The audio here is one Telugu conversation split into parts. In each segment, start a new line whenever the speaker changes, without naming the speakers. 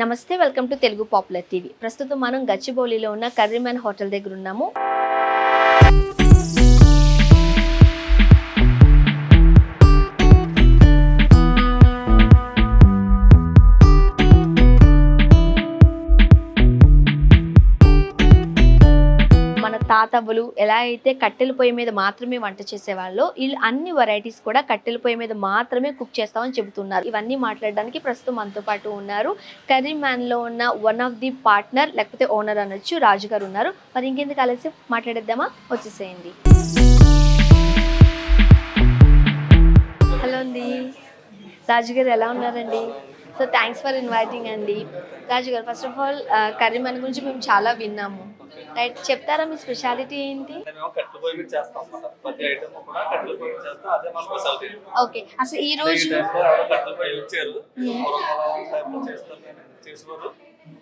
నమస్తే welcome to Telugu popular TV. ప్రస్తుతం మనం గచ్చిబౌలిలో ఉన్న కర్రీమెన్ హోటల్ దగ్గర ఉన్నాము. తవ్వలు ఎలా అయితే కట్టెల పొయ్యి మీద మాత్రమే వంట చేసేవాళ్ళు వీళ్ళు అన్ని వెరైటీస్ కూడా కట్టెల పొయ్యి మీద మాత్రమే కుక్ చేస్తామని చెబుతున్నారు. ఇవన్నీ మాట్లాడడానికి ప్రస్తుతం మనతో పాటు ఉన్నారు. కర్రీ మ్యాన్లో ఉన్న వన్ ఆఫ్ ది పార్ట్నర్ లేకపోతే ఓనర్ అనొచ్చు రాజు గారు ఉన్నారు. మరి ఇంకెందుకు కలిసి మాట్లాడేద్దామా? వచ్చేసేయండి. హలో అండి. రాజు గారు ఎలా ఉన్నారండి? సో థ్యాంక్స్ ఫర్ ఇన్వైటింగ్ అండి. రాజు గారు first of all curry man గురించి మేము చాలా విన్నాము. రైట్ చెప్తారా మీ స్పెషాలిటీ ఏంటి? ఓకే అసలు ఈ రోజు
చేసేవారు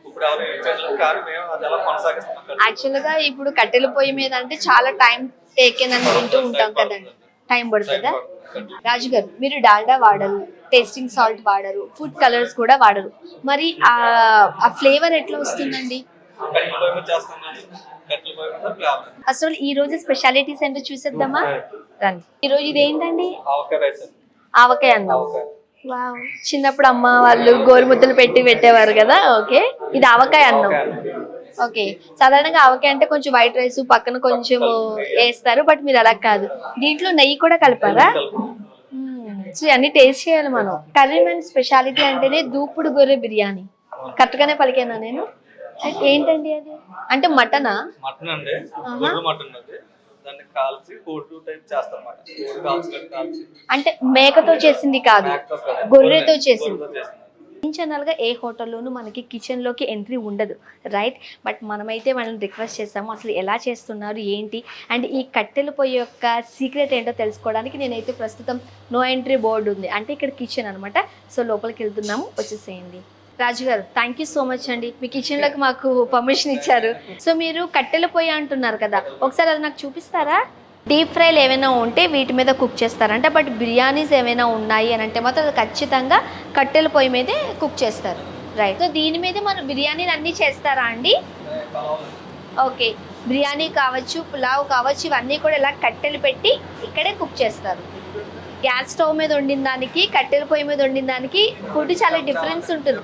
ఇప్పుడు కట్టెల
యాక్చువల్గా ఇప్పుడు కట్టెల పొయ్యి మీద అంటే చాలా టైం టేకెన్ అని వింటూ ఉంటాం కదండి టైం పడుతుందా? రాజు గారు మీరు డాల్డా వాడరు టేస్టింగ్ సాల్ట్ వాడరు ఫుడ్ కలర్స్ కూడా వాడరు. మరి ఆ ఆ ఫ్లేవర్ ఎట్లా వస్తుందండి? ఆల్ ఈ రోజు స్పెషాలిటీస్ ఏంటో చూసేద్దామా? రండి. ఈ రోజు ఇది ఏంటండి?
ఆవకాయ
అన్నం చిన్నప్పుడు అమ్మ వాళ్ళు గోరుముద్దలు పెట్టి పెట్టేవారు కదా? ఓకే. ఇది ఆవకాయ అన్నం. ఓకే. సాధారణంగా ఆవకాయ అంటే కొంచెం వైట్ రైస్ పక్కన కొంచెం వేస్తారు బట్ మీరు అలా కాదు. దీంట్లో నెయ్యి కూడా కలిపారా? సో అన్ని టేస్ట్ చేయాలి మనం. కర్రీ మ్యాన్ స్పెషాలిటీ అంటేనే దూపుడు గొర్రె బిర్యానీ. కరెక్ట్గానే పలికానా నేను? ఏంటండి అది? అంటే మటనా?
మటన్ అండి. గొర్రె మటన్ దాన్ని కాల్చి కోడి టైప్ చేస్తాం కాల్చి
అంటే మేకతో చేసింది కాదు. గొర్రెతో చేసింది. గా ఏ హోటల్లోనూ మనకి కిచెన్లోకి ఎంట్రీ ఉండదు. రైట్ బట్ మనమైతే వాళ్ళని రిక్వెస్ట్ చేస్తాము. అసలు ఎలా చేస్తున్నారు ఏంటి? అండ్ ఈ కట్టెల పొయ్యి యొక్క సీక్రెట్ ఏంటో తెలుసుకోవడానికి నేనైతే ప్రస్తుతం నో ఎంట్రీ బోర్డు ఉంది. అంటే ఇక్కడ కిచెన్ అనమాట సో లోపలికి వెళ్తున్నాము. వచ్చేసేయండి. రాజు గారు థ్యాంక్ యూ సో మచ్ అండి. మీ కిచెన్లోకి మాకు పర్మిషన్ ఇచ్చారు. సో మీరు కట్టెల పొయ్యి అంటున్నారు కదా ఒకసారి అది నాకు చూపిస్తారా? డీప్ ఫ్రైలు ఏమైనా ఉంటే వీటి మీద కుక్ చేస్తారంట బట్ బిర్యానీస్ ఏమైనా ఉన్నాయి అని అంటే మాత్రం అది ఖచ్చితంగా కట్టెల పొయ్యి మీదే కుక్ చేస్తారు. రైట్ సో దీని మీద మనం బిర్యానీలు అన్నీ చేస్తారా అండి? ఓకే బిర్యానీ కావచ్చు పులావ్ కావచ్చు ఇవన్నీ కూడా ఇలా కట్టెలు పెట్టి ఇక్కడే కుక్ చేస్తారు. గ్యాస్ స్టవ్ మీద వండిన దానికి కట్టెల పొయ్యి మీద వండిన దానికి ఫుడ్ చాలా డిఫరెన్స్ ఉంటుంది.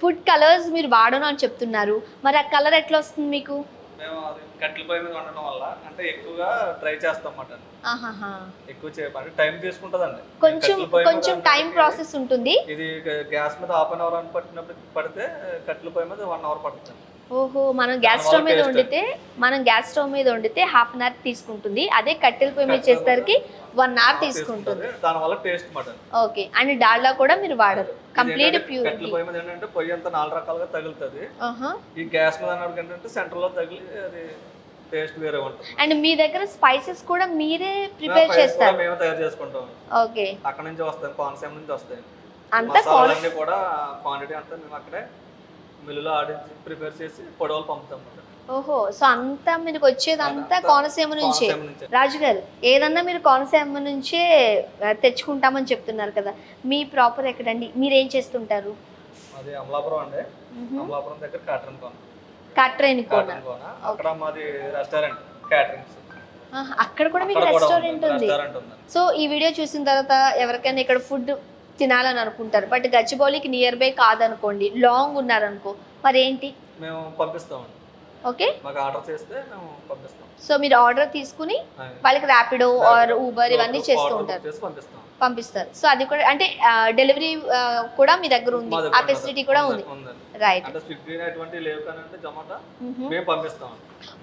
ఫుడ్ కలర్స్ మీరు వాడను అని చెప్తున్నారు. మరి ఆ కలర్ ఎట్లా వస్తుంది మీకు?
మేము అది కట్టెల పొయ్యి మీద వండడం వల్ల అంటే ఎక్కువగా ట్రై చేస్తాం మటన్
ఆహాహా.
ఎక్కువ చేయమంటే టైం తీసుకుంటుందండి.
కొంచెం
కట్టెల పొయ్యి మీద
కొంచెం
అంటే
టైం ప్రాసెస్ ఉంటుంది.
ఇది గ్యాస్ మీద హాఫ్ అన్ అవర్ అని పట్టినప్పుడు పడితే కట్టెల పొయ్యి మీద వన్ అవర్ పడుతుంది.
ఓహో మనం గ్యాస్ స్టవ్ మీద. వండితే మనం గ్యాస్ స్టవ్ మీద వండితే హాఫ్ అన్ అవర్ తీసుకుంటుంది. అదే కట్టెల పొయ్యి మీద చేసేసరికి వన్ అవర్ తీసుకుంటుంది.
దానివల్ల taste mutton.
Okay. And Dalda కూడా మీరు వాడరు. కంప్లీట్
కట్టెల
ప్యూరిటీ
పొయ్యి మీద ఏంటంటే పొయ్యి అంతా నాలుగు రకాలుగా తగులుతుంది. ఈ గ్యాస్ మీద అన్నప్పుడు ఏంటంటే సెంటర్లో తగిలి అది టేస్ట్ వేరే ఉంటుంది.
అండ్ మీ దగ్గర స్పైసెస్ కూడా మీరే ప్రిపేర్ చేస్తారు.
మేము తయారు చేసుకుంటాం.
ఓకే.
అక్కడ నుంచి వస్తాయి కోనసీమ నుంచి వస్తాయి.
అంతా
కూడా క్వాంటిటీ అంతా మేము అక్కడే మిల్లులో ఆడించి ప్రిపేర్ చేసి పొడవలు పంపుతాం.
ఓహో సో అంతా మీకు వచ్చేదంతా కోనసీమ నుంచే? రాజు గారు ఏదన్నా మీరు కోనసీమ నుంచే తెచ్చుకుంటామని చెప్తున్నారు కదా మీ ప్రాపర్ ఎక్కడండి? మీరు ఏం చేస్తుంటారు?
అది అమలాపురం అండి. అమలాపురం దగ్గర కోన.
కట్రేని కోన.
అక్కడ మాది రెస్టారెంట్ క్యాటరింగ్స్.
అక్కడ కూడా మీకు రెస్టారెంట్ ఉంది. సో ఈ వీడియో చూసిన తర్వాత ఎవరికైనా ఇక్కడ ఫుడ్ తినాలని అనుకుంటారు. బట్ గచ్చిబౌలికి నియర్ బై కాదనుకోండి లాంగ్ ఉన్నారనుకో మరి ఏంటి
మేము పంపిస్తామండి.
ఓకే?
మాకు ఆర్డర్ చేస్తే మేము పంపిస్తాం.
సో మీరు ఆర్డర్ తీసుకుని వాళ్ళకి ర్యాపిడో ఆర్ ఊబర్ ఇవన్నీ చేస్తూ ఉంటారు.
పంపిస్తాం.
పంపిస్తారు. సో అది కూడా అంటే డెలివరీ కూడా మీ దగ్గర ఉంది. ఆ ఫెసిలిటీ కూడా ఉంది. రైట్
లేవు మేము పంపిస్తాం.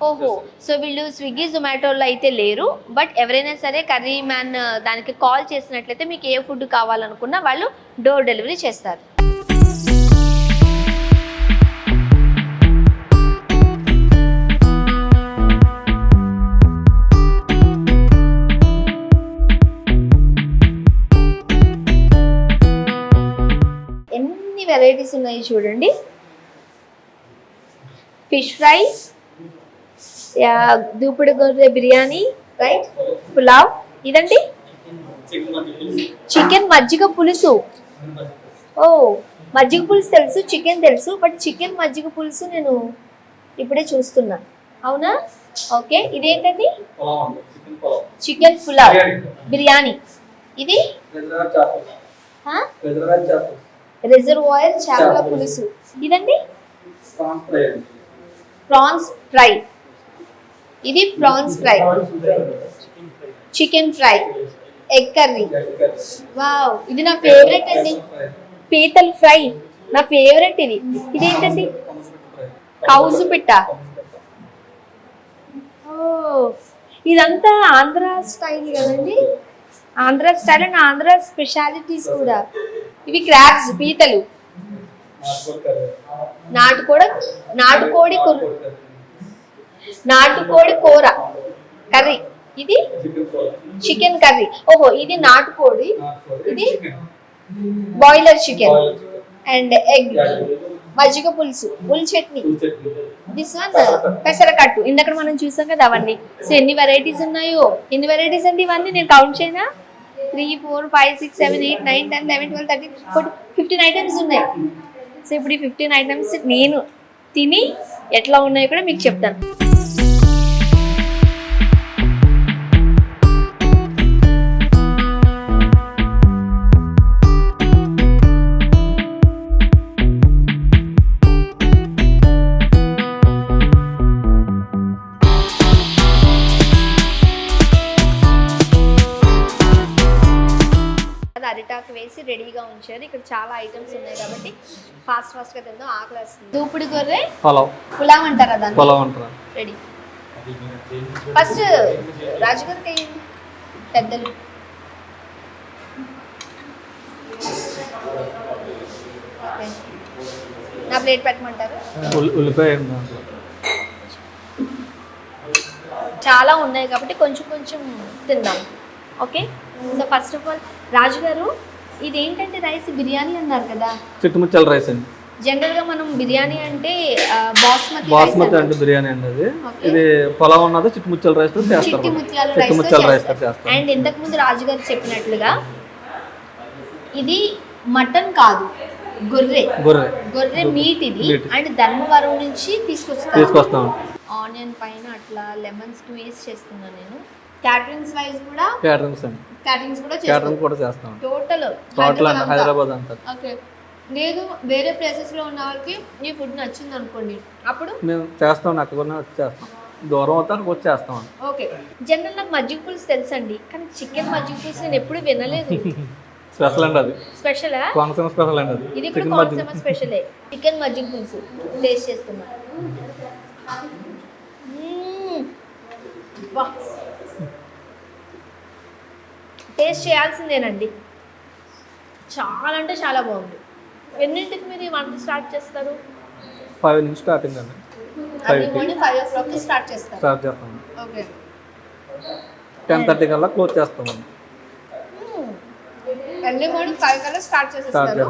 ఓహో. సో వీళ్ళు స్విగ్గీ జొమాటోలో అయితే లేరు. బట్ ఎవరైనా సరే కర్రీ మ్యాన్ దానికి కాల్ చేసినట్లయితే మీకు ఏ ఫుడ్ కావాలనుకున్నా వాళ్ళు డోర్ డెలివరీ చేస్తారు. ఎన్ని వెరైటీస్ ఉన్నాయి చూడండి. ఫిష్ ఫ్రై దూపుడు గొర్రె బిర్యానీ రైట్? పులావ్. ఇదండి? చికెన్ మజ్జిగ పులుసు. ఓ మజ్జిగ పులుసు తెలుసు చికెన్ తెలుసు బట్ చికెన్ మజ్జిగ పులుసు నేను ఇప్పుడే చూస్తున్నా. అవునా? ఓకే ఇదేంటండి?
చికెన్
పులావ్.
బిర్యానీ.
ఇది? రిజర్వాయర్ చేపల పులుసు. ఇదండి?
Prawns fry.
ఇది prawns fry. Chicken fry. Egg curry. Wow. ఇది నా ఫేవరెట్ అండి. పీతల్ ఫ్రై. నా ఫేవరెట్ ఇది. ఇదేంటండి? కౌసు పిట్ట. ఓ. ఇదంతా ఆంధ్ర స్టైల్ కదండి? Andhra style and Andhra specialities కూడా. ఇవి క్రాబ్స్ పీతలు. నాటుకోడి నాటుకోడి కూర నాటుకోడి కూర. కర్రీ. ఇది?
Chicken
curry. ఓహో ఇది నాటుకోడి. ఇది బాయిలర్ చికెన్. And egg. మజ్జిగ పులుసు. పుల్ చట్నీ. దిస్ వన్ పెసరకట్టు. ఇందాక మనం చూసాం కదా అవన్నీ. సో ఎన్ని వెరైటీస్ ఉన్నాయో? ఎన్ని వెరైటీస్ అండి ఇవన్నీ? నేను కౌంట్ చేయనా? Three four five six seven eight nine ten eleven twelve thirty forty fifteen items ఉన్నాయి. సో ఇప్పుడు ఈ ఫిఫ్టీన్ ఐటమ్స్ నేను తిని ఎట్లా ఉన్నాయో కూడా మీకు చెప్తాను. అది అరిటాకు వేసి రెడీగా ఉంచారు. ఇక్కడ చాలా ఐటమ్స్ ఉన్నాయి కాబట్టి ఫాస్ట్ ఫాస్ట్గా తిందాం ఆకలి వస్తుంది. దూపుడు గొర్రె
పొలం
పులావ్ అంటారా దాన్ని?
పొలం అంటారు?
రెడీ. ఫస్ట్ రాజుగారికి. పెద్దలు. నా ప్లేట్ పెట్టమంటారు?
ఉల్లిపాయ
చాలా ఉన్నాయి కాబట్టి కొంచెం కొంచెం తిందాం. Okay? So first of all రాజుగారు ఇది ఏంటంటే రైస్ బిర్యానీ అన్నారు కదా.
చిట్టుముచ్చల రైస్ అండి.
జనరల్గా మనం బిర్యానీ అంటే బాస్మతి
బాస్మతి
రైస్
అంటే బిర్యానీ అండి అది
Okay.
ఇది పొలం ఉన్నది చిట్టుముచ్చల రైస్తో చేస్తారు. చిట్టుముచ్చల రైస్తో చేస్తారు.
అండ్ ఇంతకు ముందు రాజుగారు చెప్పినట్లుగా ఇది మటన్ కాదు గొర్రె.
గొర్రె.
గొర్రె మీట్ ఇది. అండ్ ధర్మవరం నుంచి తీసుకొస్తారు
తీసుకొస్తాం
ఆనియన్ పైన అట్లా లెమన్స్ వేస్ట్ చేస్తున్నాను నేను. క్యాటరింగ్స్ వైజ్ కూడా
క్యాటరింగ్స్ అండి.
క్యాటరింగ్స్ కూడా
క్యాటరింగ్ కూడా చేస్తాం.
టోటల్
టోటల్ హైదరాబాద్ అంతా.
ఓకే లేదు వేరే ప్లేసెస్లో ఉన్న వాళ్ళకి ఈ ఫుడ్ నచ్చింది అనుకోండి. అప్పుడు?
మేము చేస్తాం వచ్చి చేస్తాం. దూరం అవుతా అక్కడికి వచ్చి చేస్తాం. అండి
ఓకే జనరల్ నాకు మజ్జిగ పులుసు తెలుసండి. కానీ చికెన్ మజ్జిగ పులుసు నేను ఎప్పుడు వినలేదు.
స్పెషల్ అండి అది.
స్పెషలా
కోనసీమ స్పెషల్ అండి అది.
ఇది కూడా కోనసీమ స్పెషలే చికెన్ మజ్జిగ పులుసు. టేస్ట్ చేస్తున్నా. టేస్ట్ చేయాల్సిందేనండి. చాలా అంటే చాలా బాగుంది. ఎన్నింటికి మీరు ఈ వంట స్టార్ట్ చేస్తారు?
ఫైవ్ నుంచి స్టార్టింగ్ అండి.
ఫైవ్ ఓ క్లాక్కి స్టార్ట్ చేస్తారు.
స్టార్ట్ చేస్తాం.
ఓకే.
టెన్ థర్టీ కల్లా క్లోజ్ చేస్తామండి
ఎర్లీ మార్నింగ్ ఫైవ్ కల్లా స్టార్ట్ చేసేస్తారు.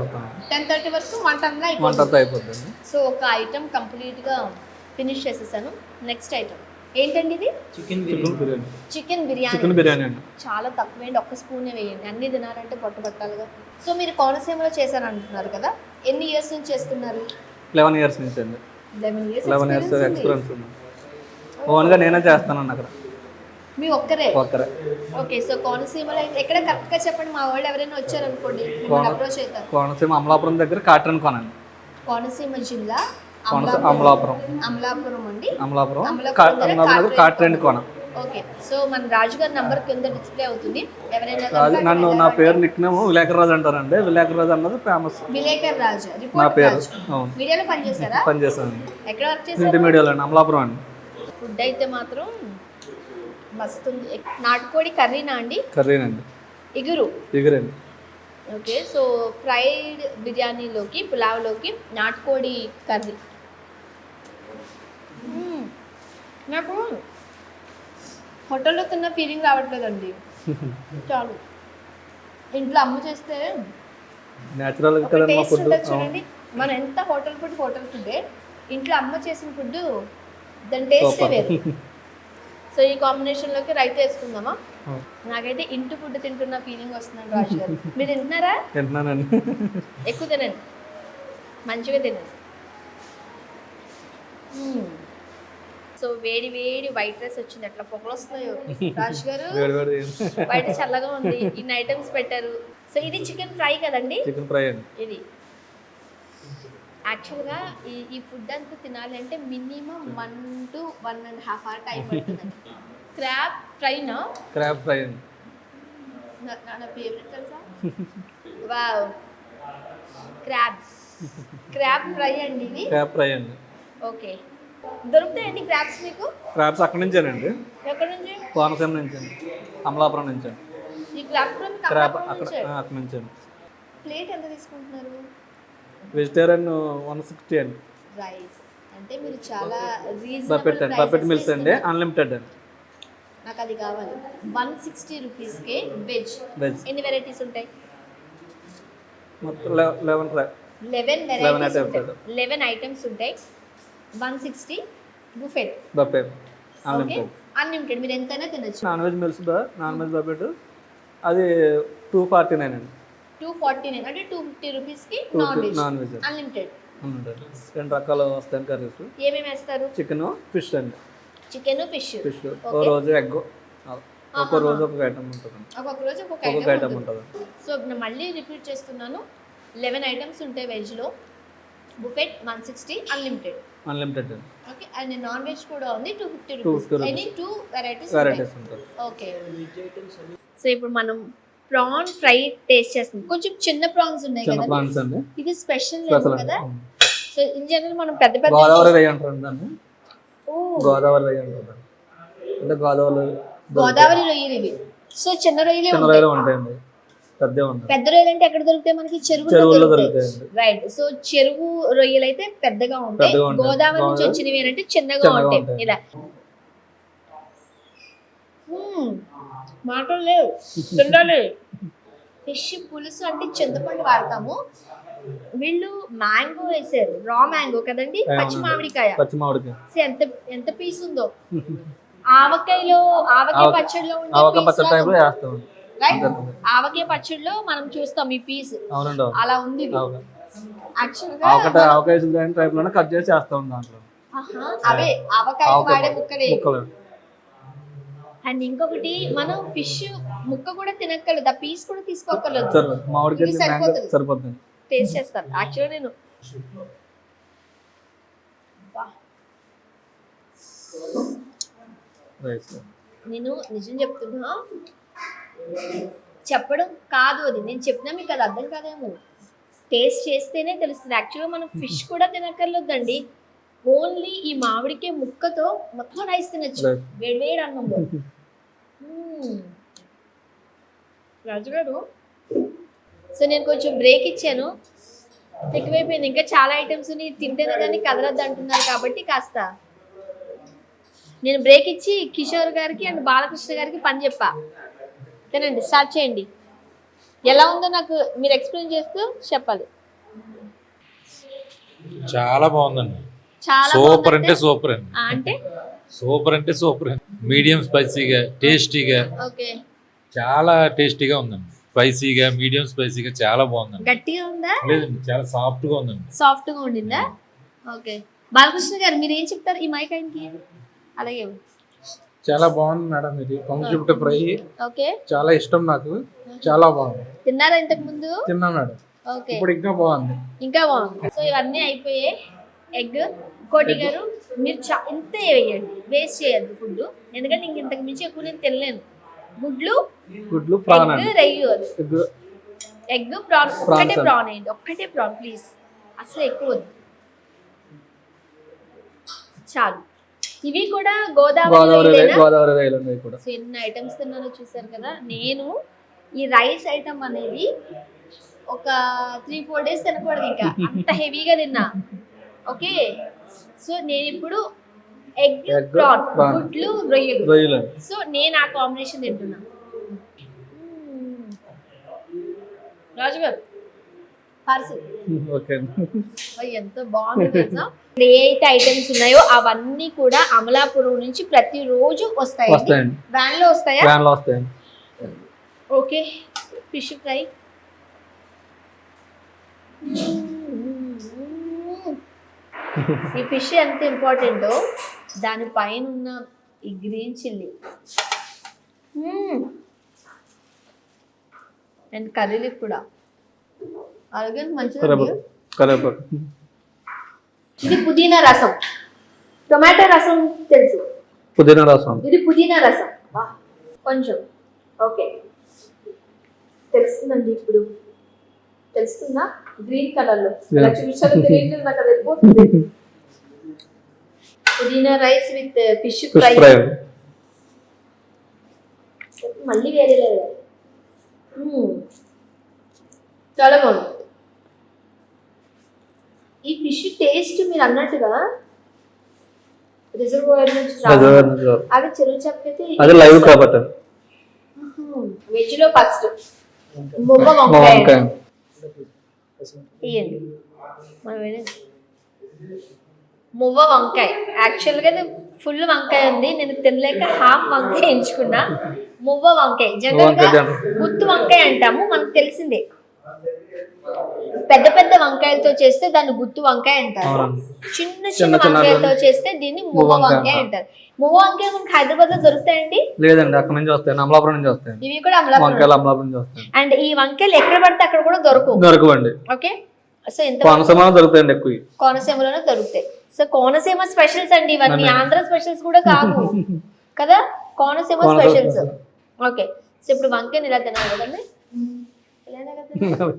టెన్ థర్టీ వరకు వంట అంతా
వంట
అయిపోతుంది. సో ఒక ఐటమ్ కంప్లీట్గా ఫినిష్ చేసేసాను. నెక్స్ట్ ఐటమ్ ఏంటండి ఇది?
Chicken biryani.
Chicken biryani.
Chicken biryani అండి.
చాలా తక్కువేండి. ఒక్క స్పూనే వేయండి. అన్ని తినాలంటే పొట్ట పట్టాలిగా సో మీరు కోనసీమలో చేశారంటున్నారు కదా? ఎన్ని ఇయర్స్ నుంచి చేస్తున్నారు?
లెవెన్ ఇయర్స్ నుంచి అండి.
Eleven years
eleven years experience ఉంది. ఓన్గా నేనే చేస్తానండి అక్కడ.
మీ ఒక్కరే?
ఒక్కరే.
ఓకే సో కోనసీమలో ఎక్కడ కరెక్ట్గా చెప్పండి. మా వాళ్ళు ఎవరైనా వచ్చారనుకోండి మిమ్మల్ని అప్రోచ్ అవుతారు
కోనసీమ అమలాపురం దగ్గర కాటన్ కొనండి
కోనసీమ జిల్లా
అమలాపురం
అమలాపురం. అండి.
అమలాపురం. కాట్రెండ్ కొన.
ఓకే. సో మన రాజుగారి నంబర్ కింద డిస్ప్లే అవుతుంది. ఎవరైనా
రాజు నన్ను నా పేరు నిక్నేమో విలేకరాజు అంటారండి. విలేకరాజు అన్నది ఫేమస్
విలేకర్ రాజు.
నా పేరు.
రాజు. మీడియాలో పనిచేశారా
పనిచేస్తాను
ఎక్కడ వర్క్ చేశారు?
ఇంటర్మీడియట్ అండి. అమలాపురం అండి.
ఫుడ్ అయితే మాత్రం మస్తు ఉంది. ఎక్- నాటుకోడి కర్రీనా అండి?
కర్రీనండి.
ఇగురు.
ఎగురండి
ఓకే. సో ఫ్రైడ్ బిర్యానీలోకి పులావ్లోకి నాటుకోడి కర్రీ. నాకు హోటల్లో తిన్న ఫీలింగ్ రావట్లేదండి. చాలు. ఇంట్లో అమ్మ చేస్తే
మా
టేస్ట్
ఫుడ్
ఉంటుంది చూడండి. మనం ఎంత హోటల్ ఫుడ్ హోటల్ ఫుడ్డే ఇంట్లో అమ్మ చేసిన ఫుడ్ దాని టేస్ట్ వేరు. సో ఈ కాంబినేషన్లోకి రైతా వేసుకుందామా? నాకైతే ఇంటి ఫుడ్ తింటున్న ఫీలింగ్ వస్తుందండి రాజు గారు. మీరు తింటున్నారా?
తింటున్నానండి.
ఎక్కువ తినండి. మంచిగా తినండి. సో వేడి వేడి వైట్ రైస్ వచ్చింది. ఎట్లా పొగలు వస్తున్నాయో. రాజు గారు బయట చల్లగా ఉంది. ఇన్ని ఐటమ్స్ పెట్టారు. సో ఇది చికెన్ ఫ్రై కదండి?
చికెన్ ఫ్రై అండి.
ఇది. యాక్చువల్గా ఈ ఈ ఫుడ్ అంతా తినాలి అంటే minimum one to one and half hour time పడుతుందండి క్రాబ్ ఫ్రైనా?
క్రాబ్ ఫ్రై అండి.
నా నా ఫేవరెట్ తెలుసా? వావ్. క్రాబ్స్. క్రాబ్ ఫ్రై అండి ఇది?
క్రాబ్ ఫ్రై అండి.
ఓకే. దొరుకుతాయండి క్రాబ్స్ మీకు?
క్రాబ్స్ అక్కడి నుంచేనండి.
ఎక్కడ నుంచి?
కోనసీమ నుంచి అండి. అమలాపురం నుంచి అండి.
ఈ క్రాబ్
క్రాబ్ అక్కడ అక్కడి నుంచి అండి.
ప్లేట్ ఎంత తీసుకుంటున్నారు?
వెజిటేరియన్ వన్ సిక్స్టీ అండి.
రైస్. అంటే మీరు చాలా
బఫెట్ అండి. బఫెట్ మిల్స్ అండి.
రీజనబుల్
అన్లిమిటెడ్ అండి.
నాకు అది కావాలి. వన్ సిక్స్టీ రూపీస్కే వెజ్.
వెజ్.
ఎన్ని వెరైటీస్ ఉంటాయి?
మొత్తం eleven
eleven varieties eleven items ఉంటాయి. One sixty buffet.
Buffet. Unlimited.
మీరు ఎంతైనా తినొచ్చు.
Non veg meals non veg buffet. అది టూ ఫార్టీ నైన్ అండి.
Two forty nine. అంటే టూ ఫిఫ్టీ రూపీస్కి non veg.
Non veg.
Unlimited.
రెండు రకాలు వస్తాయి కర్రీస్.
ఏమేమి వేస్తారు?
చికెన్ ఫిష్ అండి.
Chicken fish.
ఫిష్.
Okay.
రోజు ఎగ్. ఒక్కో రోజు ఒక్కొక్క ఐటమ్ ఉంటుంది
ఒక్కొక్క రోజు ఒక్కొక్క ఐటమ్ ఉంటుంది. సో నేను మళ్ళీ రిపీట్ చేస్తున్నాను. లెవెన్ ఐటమ్స్ ఉంటాయి వెజ్లో. Buffet one sixty unlimited.
Unlimited.
Okay and non veg కూడా ఉంది two fifty
250
rupees. Any two varieties
varieties ఉంటుంది
ఓకే. సో ఇప్పుడు మనం ప్రాన్ ఫ్రై టేస్ట్ చేస్తాం. కొంచెం చిన్న ప్రాన్స్ ఉన్నాయి
చిన్న
కదా
ప్రాన్స్ అండి.
ఇది స్పెషల్ కదా? సో ఇన్ జనరల్ మనం పెద్ద పెద్ద
గోదావరి రై అంటారు దాన్ని.
ఓ,
గోదావరి రై అంటారు. అంటే గోదావరి
గోదావరి రొయ్యలు ఇవి. సో చిన్న రొయ్యలే
చిన్న
ఉంటాయి.
రొయ్యలు ఉంటాయండి. పెద్ద
రొయ్యలు అంటే ఎక్కడ దొరుకుతాయి మనకి? చెరువులో దొరుకుతాయి. రైట్ సో చెరువు రొయ్యలు అయితే పెద్దగా ఉంటాయి. గోదావరి నుంచి వచ్చినవి ఏంటంటే చిన్నగా ఉంటాయి. ఇలా. మ్మ్. మాటలు లేవు. తినాలి ఫిష్ పులుసు అంటే చింతపండు వాడతాము. వీళ్ళు మ్యాంగో వేసారు రా మ్యాంగో కదండి. పచ్చి మామిడికాయ.
పచ్చి
ఎంత ఎంత పీస్ ఉందో? ఆవకాయలో ఆవకాయ
ఆవకాయ-
పచ్చడిలో ఉండే Right? ఆవకాయ పచ్చడిలో మనం చూస్తాం ఈ పీస్ అలా ఉంది.
ఆవకాయ
యాక్చువల్గా
ఆవకాయ ఆవకాయ టైప్లోనే కట్ చేసి వేస్తాం దాంట్లో.
ఆహా, అవే. ఆవకాయ
ఆవకాయ
వాడే ముక్కలే.
ముక్కలు.
అండ్ ఇంకొకటి మనం ఫిష్ ముక్క కూడా తినక్కర్లేదు. ఆ పీస్ కూడా
మ్యాంగో
సరిపోతుంది.
సరిపోతుంది.
టేస్ట్ చేస్తాను. యాక్చువల్గా నేను. నేను నిజం చెప్తున్నా. చెప్పడం కాదు అది. నేను చెప్పినా మీకు అది అర్థం కాదేమో. టేస్ట్ చేస్తేనే తెలుస్తుంది. యాక్చువల్గా మనం ఫిష్ కూడా తినక్కర్లేదండి. ఓన్లీ ఈ మామిడికాయ ముక్కతో మొత్తం రైస్ తినచ్చు.
Right.
వేడివేడి అన్నంలో. మ్మ్. రాజు గారు సో నేను కొంచెం బ్రేక్ ఇచ్చాను. ఎక్కువైపోయింది ఇంకా చాలా ఐటమ్స్ తింటేనే కానీ కదలద్దు అంటున్నారు కాబట్టి కాస్త. నేను బ్రేక్ ఇచ్చి కిషోర్ గారికి అండ్ బాలకృష్ణ గారికి పని చెప్పా. తినండి స్టార్ట్ చేయండి. ఎలా ఉందో నాకు మీరు ఎక్స్ప్లెయిన్ చేస్తూ చెప్పాలి.
చాలా బాగుందండి.
చాలా
సూపర్ అంటే సూపర్ అండి.
అంటే?
సూపర్ అంటే సూపర్ మీడియం స్పైసీగా టేస్టీగా
ఓకే.
చాలా టేస్టీగా ఉందండి. స్పైసీగా మీడియం స్పైసీగా చాలా బాగుందండి.
గట్టిగా ఉందా?
లేదండి చాలా సాఫ్ట్గా ఉందండి.
సాఫ్ట్గా ఉండిందా? ఓకే. బాలకృష్ణ గారు మీరు ఏం చెప్తారు ఈ మైక్ ఆయనకి? అలాగే.
చాలా బాగుంది మేడం ఇది. పంక్చుప్ట్ ఫ్రై.
ఓకే.
చాలా ఇష్టం నాకు. చాలా బాగుంది.
తిన్నారా ఇంతకు ముందు?
తిన్నా మేడం.
ఓకే.
ఇప్పుడు ఇంకా బాగుంది.
ఇంకా బాగుంది. సో ఇవన్నీ అయిపోయాయి ఎగ్. కోటి గారు మీరు చా ఇంతే వేయండి. వేస్ట్ చేయొద్దు ఫుడ్ ఎందుకంటే ఇంక ఇంతకు మించి ఎక్కువ నేను తినలేను. గుడ్లు
గుడ్లు ప్రాన్
ఎగ్ రయ్యు
ఎగ్.
ప్రాన్ ఒక్కటే. ప్రాన్ వేయండి. ఒక్కటే ప్రాన్ ప్లీజ్. అసలు ఎక్కువ వద్దు. చాలు. ఇవి కూడా
గోదావరి
గోదావరి
రైలు కూడా.
సో ఎన్ని ఐటమ్స్ తిన్నారో చూసారు కదా? నేను ఈ రైస్ ఐటమ్ అనేది ఒక త్రీ ఫోర్ డేస్ తినకూడదు ఇంకా. అంత హెవీగా తిన్నా. ఓకే సో నేను ఇప్పుడు ఎగ్ ప్రాన్. గుడ్లు రొయ్యలు. సో నేను ఆ కాంబినేషన్ తింటున్నా. మ్మ్. రాజు గారు పార్సల్.
అండి
ఎంత బాగుంది ఏ అయితే ఐటమ్స్ ఉన్నాయో అవన్నీ కూడా అమలాపురం నుంచి ప్రతిరోజు వస్తాయి
వస్తాయండి. వ్యాన్లో వస్తాయా
ఓకే. ఫిష్ ఫ్రై ఈ ఫిష్ ఎంత ఇంపార్టెంటో దానిపైన ఉన్న ఈ green chilli and curry leaf కూడా. ఆరోగ్యానికి మంచిది
కరేపాకు
ఇది పుదీనా రసం. టొమాటో రసం తెలుసు.
పుదీనా రసం.
ఇది పుదీనా రసం. కొంచెం. ఓకే. తెలుస్తుందండి ఇప్పుడు. తెలుస్తుందా? గ్రీన్ కలర్లో చూసాక తెలియదు నాకు అది వెళ్ళిపోతుంది. పుదీనా rice with fish
fish
fry. మళ్ళీ వేరే లేదు. చాలా బాగుంది. ఈ ఫిష్ టేస్ట్ మీరు అన్నట్టుగా రిజర్వాయర్ నుంచి. అది చెరువు చెప్పైతే
అది లైవ్ కాబట్టి.
వెజ్లో ఫస్ట్. మువ్వ
మా
వంకాయ. ఇయ్యండి. మనం మువ్వ వంకాయ. యాక్చువల్గా ఫుల్ వంకాయ ఉంది. నేను తినలేక హాఫ్ వంకాయ ఎంచుకున్నా. మువ్వ వంకాయ. జనరల్
వంకాయ
గా
తిన-
గుత్తు వంకాయ అంటాము. మనకు తెలిసిందే. పెద్ద పెద్ద వంకాయలతో చేస్తే దాన్ని గుత్తు వంకాయ అంటారు. చిన్న
చిన్న
వంకాయలతో చేస్తే దీన్ని మువ్వ
వంకాయ
అంటారు. మువ్వ వంకాయ మనకి హైదరాబాద్లో దొరుకుతాయండి?
లేదండి అక్కడ నుంచి వస్తాయి అమలాపురం నుంచి వస్తాయి
ఇవి కూడా అమలాపురం.
వంకాయలు అమలాపురం నుంచి వస్తాయి
అండ్ ఈ వంకాయలు ఎక్కడ పడితే అక్కడ కూడా దొరకవు.
దొరకవండి.
ఓకే? సో ఎంత
కోనసీమ దొరుకుతాయండి ఎక్కువ
కోనసీమలోనే దొరుకుతాయి. సో కోనసీమ స్పెషల్స్ అండి ఇవన్నీ. ఆంధ్ర స్పెషల్స్ కూడా కావు. కదా? కోనసీమ స్పెషల్స్. ఓకే. సో ఇప్పుడు వంకాయని ఇలా తినాలి కదండి ఇలానే కదా తినాలి? మ్మ్.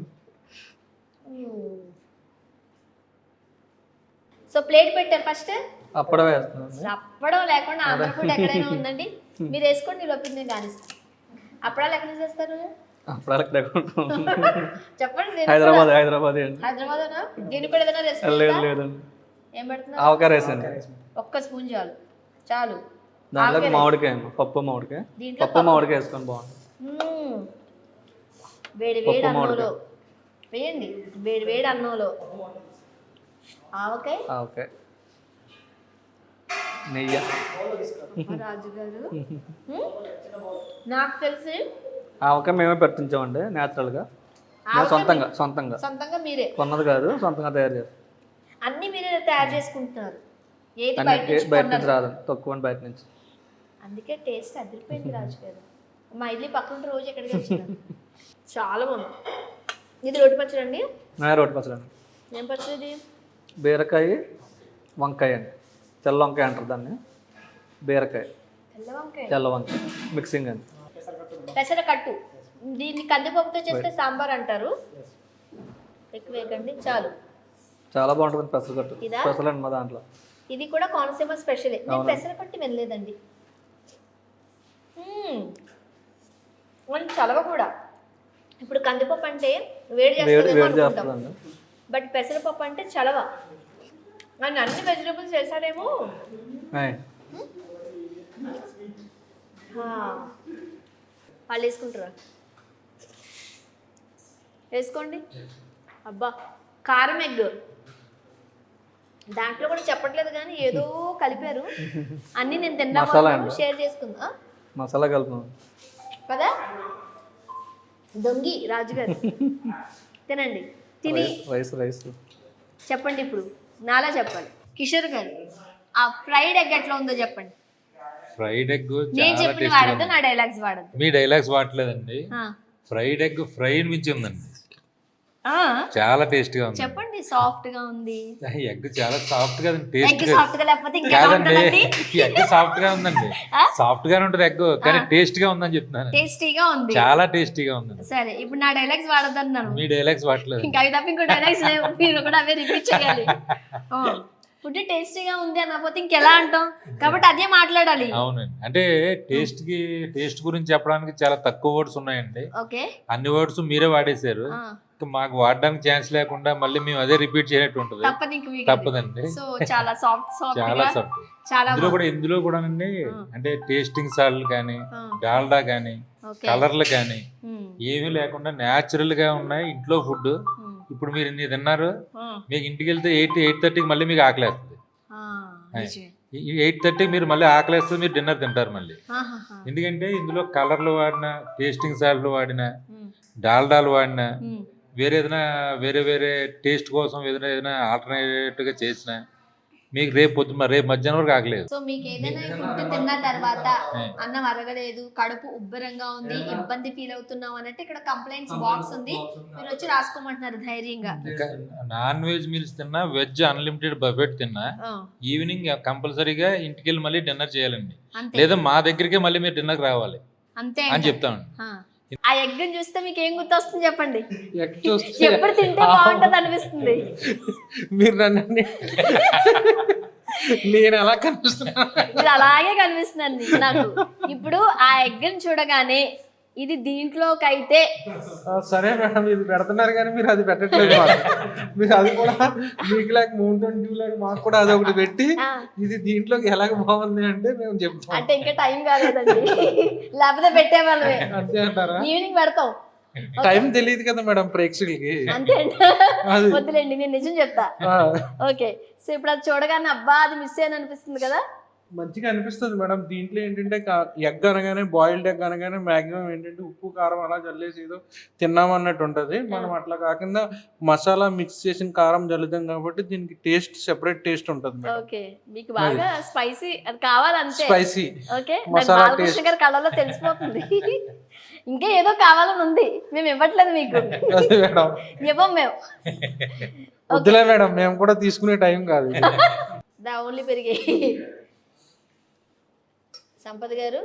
సో ప్లేట్ పెట్టారు ఫస్ట్
అప్పుడే వేస్తున్నాను.
అప్పడం లేకుండా ఆంధ్ర ఫుడ్ ఎక్కడైనా ఉందండి? మీరు వేసుకోండి లోపల నేను కానిస్తాను అప్పడాలు ఎక్కడ చేస్తారు చెప్పండి
హైదరాబాద్ హైదరాబాద్
కూడా ఏదైనా రెసిపీ
లేదు లేదండి.
ఏం పెడుతున్నారు?
ఆవకాయ వేసండి
ఒక్క స్పూన్ చాలు. చాలు.
దాంట్లో మామిడికాయ పప్పు మామిడికాయ.
దీంట్లో
పప్పు మామిడికాయ వేసుకొని బాగుంటుంది.
వేడి అన్నంలో. వేయండి. వేడి వేడి అన్నంలో. ఆవకాయ
ఆవకాయ నెయ్యి.
రాజు గారు. నాకు తెలిసి.
ఆవకాయ మేమే పెట్టించామండి న్యాచురల్గా సొంతంగా సొంతంగా.
సొంతంగా మీరే.
కొన్నది కాదు సొంతంగా తయారు చేస్తాం.
అన్ని మీరే తయారు చేసుకుంటున్నారు. ఏది బయట నుంచి.
రాదు తక్కువ బయట నుంచి.
అందుకే టేస్ట్ అదిరిపోయింది రాజు గారు మా ఇల్లు పక్కన రోజు ఎక్కడికి చాలా బాగుంది. ఇది రోటి పచ్చడి అండి?
రోటి పచ్చడి
ఏం పచ్చడి
బీరకాయ వంకాయ అండి. తెల్ల వంకాయ అంటారు దాన్ని. బీరకాయ.
తెల్ల వంకాయ?
తెల్ల వంకాయ. మిక్సింగ్ అండి.
పెసర కట్టు. దీన్ని కందిపప్పుతో చేస్తే సాంబార్ అంటారు. ఎక్కువ వేయకండి చాలు.
చాలా బాగుంటుంది పెసరకట్టు? స్పెషల్ అండి మా దాంట్లో.
ఇది కూడా కోనసీమ స్పెషలే నేను
అవునా?
పెసర కట్టు వినలేదండి. మ్మ్. మరి చలవ కూడా. ఇప్పుడు కందిపప్పు అంటే వేడి
వేడి చేస్తుందండి
బట్ పెసరపప్పు అంటే చలవ. అండ్ అన్ని వెజిటబుల్స్ చేశారేమో. వాళ్ళు వేసుకుంటారా? వేసుకోండి. అబ్బా కారం ఎగ్. దాంట్లో కూడా చెప్పట్లేదు కానీ ఏదో కలిపారు. అన్ని నేను
అండి.
షేర్ చేసుకుందా?
మసాలా కలుపుతాం
కదా? దొంగి రాజుగారు. తినండి. తిని
రైస్ రైస్
చెప్పండి ఇప్పుడు. నాలా చెప్పాలి. కిషోర్ గారు ఆ ఫ్రైడ్ ఎగ్ ఎట్లా ఉందో చెప్పండి.
ఫ్రైడ్ ఎగ్
నేను చెప్పిన వాడద్దు నా డైలాగ్స్ వాడద్దు?
మీ డైలాగ్స్ వాడలేదండి ఫ్రైడ్ ఎగ్ ఫ్రై మించి ఉందండి. చాలా టేస్టీగా ఉంది.
చెప్పండి సాఫ్ట్గా ఉంది.
ఎగ్ చాలా
సాఫ్ట్గా
టేస్ట్
సాఫ్ట్గా లేకపోతే
కాదండి. ఎగ్ సాఫ్ట్గా ఉందండి? సాఫ్ట్ గానే ఉంటుంది ఎగ్ కానీ. టేస్ట్గా ఉందని చెప్తున్నాను.
టేస్టీగా ఉంది.
చాలా టేస్టీగా ఉందండి.
సరే ఇప్పుడు నా డైలాగ్స్ వాడద్దు అన్నాను
మీ డైలాగ్స్ వాడలేదు
ఇంకా అవి తప్ప ఇంకో డైలాగ్స్ మీరు కూడా అవే రిపీట్ చేయాలి. ఫుడ్ టేస్టీగా ఉంది అనకపోతే ఇంకెలా అంటాం? కాబట్టి అదే మాట్లాడాలి.
అవునండి. అంటే టేస్ట్కి టేస్ట్ గురించి చెప్పడానికి చాలా తక్కువ వర్డ్స్ ఉన్నాయండి.
ఓకే.
అన్ని వర్డ్స్ మీరే వాడేశారు. మాకు వాడడానికి ఛాన్స్ లేకుండా మళ్ళీ మేము అదే రిపీట్ చేయనట్టు ఉంటుంది. తప్పదండి.
చాలా సాఫ్ట్ సాఫ్ట్
చాలా సాఫ్ట్. ఇందులో కూడా ఇందులో కూడా అండి. అంటే టేస్టింగ్ సాల్ట్ కానీ డాల్డా కానీ కలర్లు కానీ ఏమీ లేకుండా న్యాచురల్గా ఉన్నాయి ఇంట్లో ఫుడ్ ఇప్పుడు మీరు ఇన్ని తిన్నారు మీకు ఇంటికి వెళ్తే ఎయిట్ ఎయిట్ థర్టీకి మళ్ళీ మీకు ఆకలేస్తుంది. ఎయిట్ థర్టీకి మీరు మళ్ళీ ఆకలేస్తుంది మీరు డిన్నర్ తింటారు మళ్ళీ. ఎందుకంటే ఇందులో కలర్లు వాడిన టేస్టింగ్ సాల్ట్లు వాడిన డాల్డాలు వాడిన వేరే ఏదైనా వేరే వేరే టేస్ట్ కోసం ఏదైనా ఏదైనా ఆల్టర్నేటివ్గా చేసిన మీకు రేపు పొద్దు రేపు మధ్యాహ్నం వరకు ఆగలేదు.
సో మీకు ఏదైనా ఫుడ్ తిన్న తర్వాత అన్నం అరగలేదు కడుపు ఉబ్బరంగా ఉంది ఇబ్బంది ఫీల్ అవుతున్నాం అనంటే ఇక్కడ కంప్లైంట్స్ బాక్స్ ఉంది. మీరు వచ్చి రాసుకోమంటున్నారు ధైర్యంగా.
నాన్ వెజ్ మీల్స్ తిన్నా వెజ్ అన్లిమిటెడ్ బఫెట్ తిన్నా ఈవినింగ్ కంపల్సరీగా ఇంటికి వెళ్ళి మళ్ళీ డిన్నర్ చేయాలండి. లేదా మా దగ్గరికే మళ్ళీ మీరు డిన్నర్కి రావాలి.
అంతే
అని. చెప్తామండి
ఆ. ఎగ్ చూస్తే మీకు ఏం గుర్తొస్తుంది చెప్పండి? ఎప్పుడు తింటే బాగుంటది అనిపిస్తుంది?
మీరు నన్ను నేను ఎలా కనిపిస్తున్నా
మీరు అలాగే కనిపిస్తున్నారు నీ- నాకు. ఇప్పుడు ఆ ఎగ్ చూడగానే ఇది దీంట్లోకి అయితే
ఆ, సరే మేడం ఇది పెడుతున్నారు కానీ మీరు అది పెట్టట్లేదు. మీరు అది కూడా మీకు లేక మూన్ ట్వంటీ లేక మాకు కూడా అది ఒకటి పెట్టి ఇది దీంట్లోకి ఎలాగ బాగుంది అంటే మేము చెప్తాం.
అంటే ఇంకా టైం కాలేదండి. లేకపోతే పెట్టేవాళ్ళమే.
అంతే అంటారా?
ఈవినింగ్ పెడతాం.
టైం తెలియదు కదా మేడం ప్రేక్షకులకి.
వద్దులేండి నేను నిజం చెప్తా. ఓకే. సో ఇప్పుడు అది చూడగానే అబ్బా అది మిస్ అయ్యాను అనిపిస్తుంది కదా?
మంచిగా అనిపిస్తుంది మేడం. దీంట్లో ఏంటంటే ఎగ్ అనగానే బాయిల్డ్ ఎగ్ అనగానే మాక్సిమం ఏంటంటే ఉప్పు కారం అలా చల్లేసి ఏదో తిన్నామన్నట్టు ఉంటుంది. మనం అట్లా కాకుండా మసాలా మిక్స్ చేసిన కారం జల్లుతాం కాబట్టి దీనికి టేస్ట్ సెపరేట్ టేస్ట్ ఉంటుంది
ఓకే. మీకు బాగా స్పైసీ అది కావాలంతే.
Spicy
okay.
మసాలా
బాలకృష్ణ గారి కళ్ళలో తెలిసిపోతుంది. ఇంకా ఏదో కావాలని ఉంది. మేము ఇవ్వట్లేదు మీకు. ఇవ్వం మేము.
వద్దులే మేడం మేము కూడా తీసుకునే టైం కాదు.
ఓన్లీ పెరిగి. సంపత్ గారు?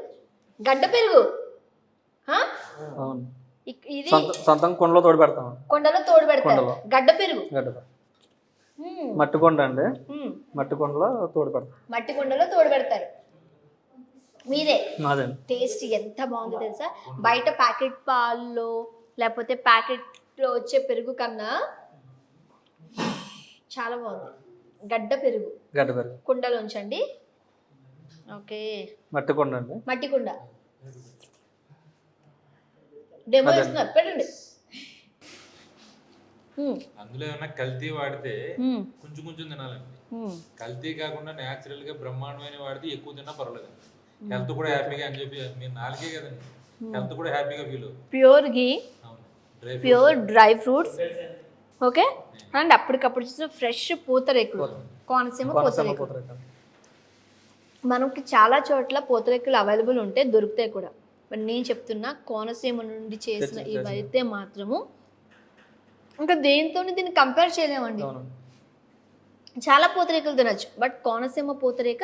గడ్డ పెరుగు?
అవును.
ఇది
సొంత కొండలో తోడు పెడతాం.
కొండలో తోడు పెడతారు.
కొండలో.
గడ్డ పెరుగు.
గడ్డ. మట్టి కొండ అండి. మట్టి కొండలో తోడు పెడతాం.
మట్టి కొండలో తోడు పెడతారు. మీదే. టేస్ట్ ఎంత బాగుందో తెలుసా? బయట ప్యాకెట్ పాల్లో లేకపోతే ప్యాకెట్లో వచ్చే పెరుగు కన్నా చాలా బాగుంది. గడ్డ పెరుగు.
గడ్డ పెరుగు.
కుండలోంచండి. ఓకే.
మట్టి కొండ అండి
మట్టి కుండ డెమో ఇస్తున్నారు పెట్టండి.
అందులో ఏమైనా కల్తీ వాడితే. కొంచెం కొంచెం తినాలండి. కల్తీ కాకుండా న్యాచురల్గా బ్రహ్మాండమైన వాడితే ఎక్కువ తిన్నా పర్వాలేదు హెల్త్ కూడా హ్యాపీగా అని చెప్పి మీరు నాలుగే కదండి. హెల్త్ కూడా హ్యాపీగా ఫీల్ అవుతుంది.
Pure ghee
dry
pure dry fruits okay and అప్పటికప్పుడు చూసిన ఫ్రెష్ పూతరేకులు. కోనసీమ పూతరేకులు. మనకి చాలా చోట్ల పూతరేకులు అవైలబుల్ ఉంటే దొరుకుతాయి కూడా. బట్ నేను చెప్తున్నా కోనసీమ నుండి చేసిన ఇవైతే మాత్రము ఇంకా దేంతో దీన్ని కంపేర్ చేయలేమండి. చాలా పూతరేకులు తినొచ్చు బట్ కోనసీమ పూతరేక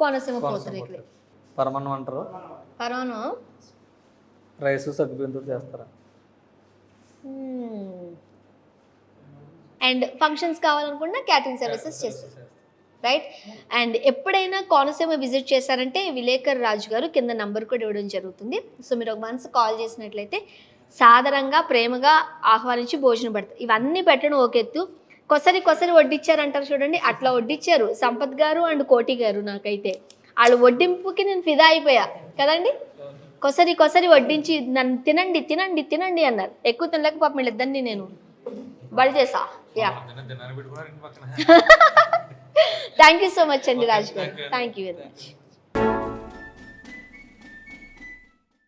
కోనసీమ పూతరేకులే.
పరమాన్నం అంటారు?
పరవాను
రైస్ సగ్గుబిందులు చేస్తారా?
అండ్ ఫంక్షన్స్ కావాలనుకున్నా క్యాటరింగ్ సర్వీసెస్ చేస్తారు. రైట్ అండ్ ఎప్పుడైనా కోనసీమ విజిట్ చేశారంటే విలేకర్ రాజు గారు కింద నంబర్ కూడా ఇవ్వడం జరుగుతుంది సో మీరు ఒక మనసు కాల్ చేసినట్లయితే సాదరంగా ప్రేమగా ఆహ్వానించి భోజనం పెడతారు ఇవన్నీ పెట్టడం ఒక ఎత్తు కొసరి కొసరి వడ్డిచ్చారంటారు చూడండి అట్లా వడ్డిచ్చారు సంపత్ గారు అండ్ కోటి గారు నాకైతే వాళ్ళు వడ్డింపుకి నేను ఫిదా అయిపోయా కదండి కొసరి కొసరి వడ్డించి నన్ను తినండి తినండి తినండి అన్నారు ఎక్కువ తినలేక పాపం వీళ్ళిద్దరిని నేను బలి చేసా యా
తిన్న తిన్నాను పెట్టుకున్నారు ఇంటి పక్కన
థ్యాంక్ యూ సో మచ్ అండి రాజు గారు థ్యాంక్ యూ వెరీ మచ్